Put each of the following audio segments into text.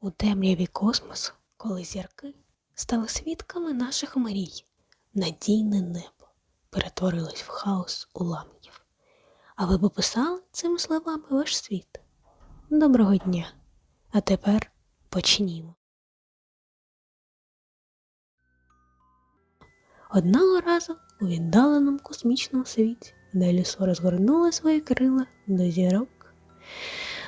У темряві космосу, коли зірки стали свідками наших мрій, надійне небо перетворилось в хаос уламків. А ви б описали цими словами ваш світ? Доброго дня! А тепер почнімо. Одного разу у віддаленому космічному світі, де лісо розгорнуло свої крила до зірок,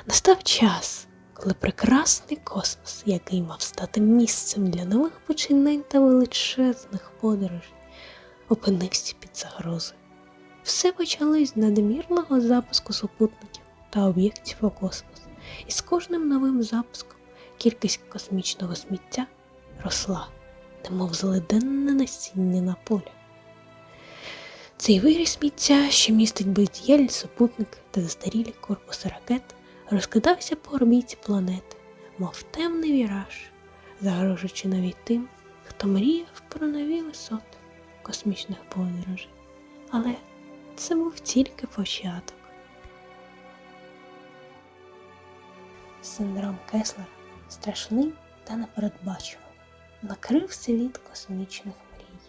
настав час, коли прекрасний космос, який мав стати місцем для нових починань та величезних подорожей, опинився під загрозою. Все почалось з надмірного запуску супутників та об'єктів у космос, і з кожним новим запуском кількість космічного сміття росла, немов злиденне насіння на полі. Цей вирій сміття, що містить бездіяльність супутники та застарілі корпуси ракет, розкидався по орбіті планети, мов темний віраж, загрожуючи навіть тим, хто мріяв про нові висоти космічних подорожей. Але це був тільки початок. Синдром Кеслера страшний та непередбачуваний, накрив світ космічних мрій.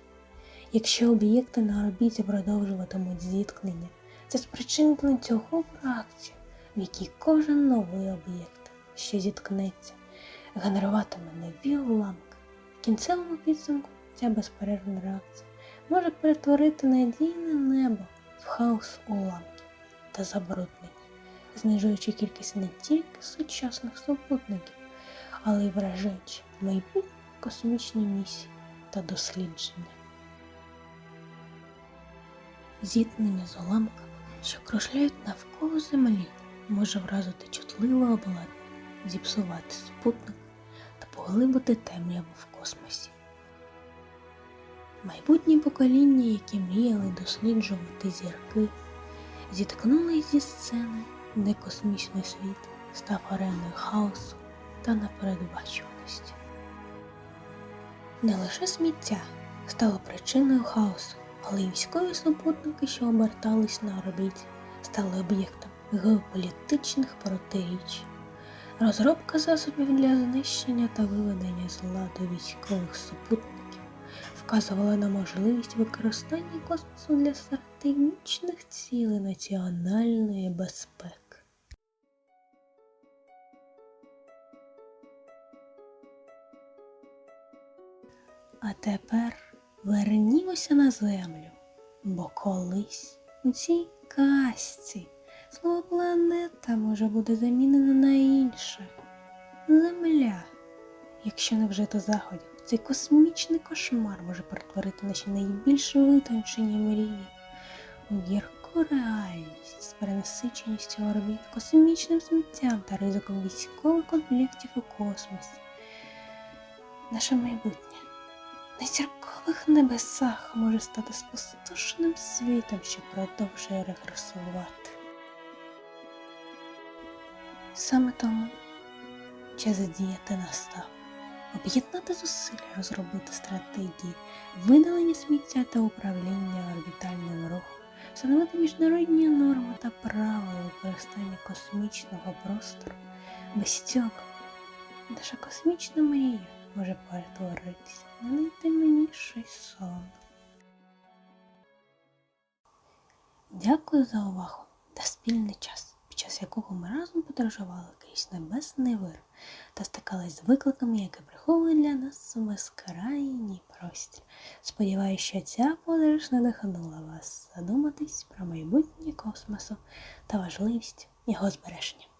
Якщо об'єкти на орбіті продовжуватимуть зіткнення, це спричинить ланцюгову реакцію, в якій кожен новий об'єкт, що зіткнеться, генеруватиме нові уламки. В кінцевому підсумку ця безперервна реакція може перетворити надійне небо в хаос уламків та забруднення, знижуючи кількість не тільки сучасних супутників, але й вражаючи майбутні космічні місії та дослідження. Зіткнення з уламками, що кружляють навколо Землі, може вразити чутливе обладнання, зіпсувати супутник та поглибити темряву в космосі. Майбутні покоління, які мріяли досліджувати зірки, зіткнулись зі сцени, де космічний світ став ареною хаосу та непередбачуваності. Не лише сміття стало причиною хаосу, але й військові супутники, що обертались на орбіті, стали об'єктом геополітичних протиріч. Розробка засобів для знищення та виведення з ладу військових супутників вказувала на можливість використання космосу для стратегічних цілей національної безпеки. А тепер вернімося на землю, бо колись у цій казці слово планета може бути замінено на інше земля. Якщо не вжито заходів, цей космічний кошмар може перетворити наші найбільш витончені мрії у гірку реальність з перенасиченістю орбіт, космічним сміттям та ризиком військових конфліктів у космосі. Наше майбутнє на зіркових небесах може стати спустошеним світом, що продовжує регресувати. Саме тому час діяти настав, об'єднати зусилля, розробити стратегії, видалення сміття та управління орбітальним рухом, встановити міжнародні норми та правила використання космічного простору. Без цього наша космічна мрія може перетворитися на найтемніший сон. Дякую за увагу та спільний час, час якого ми разом подорожували крізь небесний вир та стикались з викликами, які приховує для нас безкрайній простір. Сподіваюсь, що ця подорож надихнула вас задуматись про майбутнє космосу та важливість його збереження.